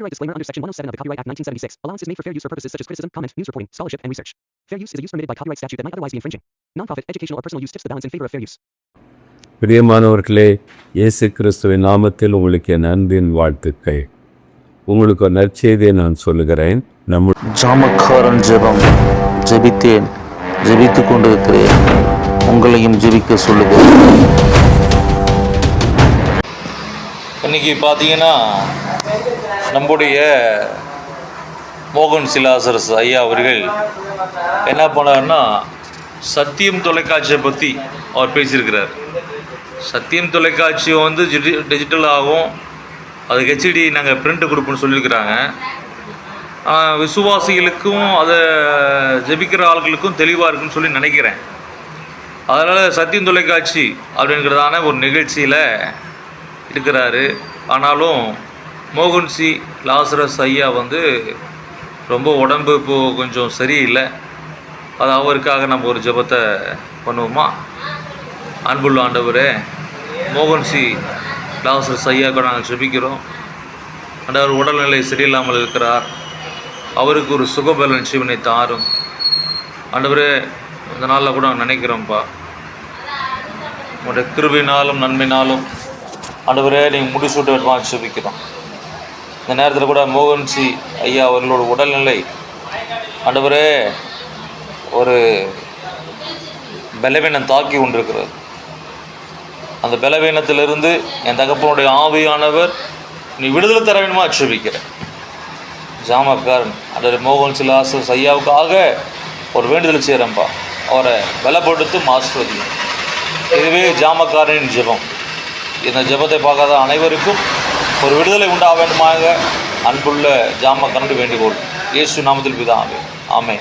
Copyright disclaimer under Section 107 of the Copyright Act 1976 allowances made for fair use for purposes such as criticism, comment, news reporting, scholarship, and research. Fair use is a use permitted by copyright statute that might otherwise be infringing. Nonprofit, educational, or personal use tips the balance in favor of fair use. பிரியமானவர்களே இயேசு கிறிஸ்துவின் நாமத்தில் உங்களுக்கு என் அன்பின் வாழ்த்துக்கள் உங்களுக்கு ஒரு நற்செய்தியை நான் சொல்லுகிறேன் நம்ம ஜாமக்காரன் ஜெபம் ஜெபித்தேன் ஜெபித்துக் கொண்டிருக்கிறேன் உங்களையும் ஜெபிக்க சொல்லுகிறேன் இன்னைக்கு பார்த்தீங்கன்னா நம்முடைய மோகன் சிலாசரஸ் ஐயா அவர்கள் என்ன பண்ணாருன்னா சத்தியம் தொலைக்காட்சியை பற்றி அவர் பேசியிருக்கிறார். சத்தியம் தொலைக்காட்சி வந்து டிஜி டிஜிட்டல் ஆகும். அதுக்கு ஹெச்டி நாங்கள் பிரிண்ட் கொடுப்போம்னு சொல்லியிருக்கிறாங்க. விசுவாசிகளுக்கும் அதை ஜெபிக்கிற ஆள்களுக்கும் தெளிவாக இருக்குன்னு சொல்லி நினைக்கிறேன். அதனால் சத்தியம் தொலைக்காட்சி அப்படிங்கிறதான ஒரு நிகழ்ச்சியில் இருக்கிறாரு. ஆனாலும் மோகன் சி. லாசரஸ் ஐயா வந்து ரொம்ப உடம்பு இப்போது கொஞ்சம் சரியில்லை. அது அவருக்காக நம்ம ஒரு ஜெபத்தை பண்ணுவோமா? அன்புள்ள ஆண்டவரே மோகன் சி. லாசரஸ் ஐயாவுக்கு நாங்கள் ஜபிக்கிறோம். ஆண்டவர் உடல்நிலை சரியில்லாமல் இருக்கிறார். அவருக்கு ஒரு சுகபலன் சிவனை தாரும். ஆண்டவரே இந்த நாளில் கூட நாங்கள் நினைக்கிறோம்ப்பா. உங்களுடைய கிருவினாலும் நன்மைனாலும் ஆண்டவரே நீங்கள் முடிசூட்ட வேண்டுமா ஜெபிக்கிறோம். இந்த நேரத்தில் கூட மோகன்சி ஐயா அவர்களோட உடல்நிலை. ஆண்டவரே ஒரு பலவீனம் தாக்கி கொண்டிருக்கிறது. அந்த பலவீனத்திலிருந்து என் தகப்பனுடைய ஆவியானவர் நீ விடுதலை தர வேணுமா ஜெபிக்கிறேன் ஜாமக்காரன் அல்லது மோகன் சிலாசஸ் ஐயாவுக்காக ஒரு வேண்டுதல் செய்கிறேன்ப்பா அவரை பலப்படுத்தும் ஆசிர்வதியும். இதுவே ஜாமக்காரனின் ஜெபம். இந்த ஜெபத்தை பார்க்காத அனைவருக்கும் ஒரு விடுதலை உண்டாக வேண்டுமாக அன்புள்ள கண்டு வேண்டுகோள். இயேசு நாமத்தில் பிதாவே. ஆமே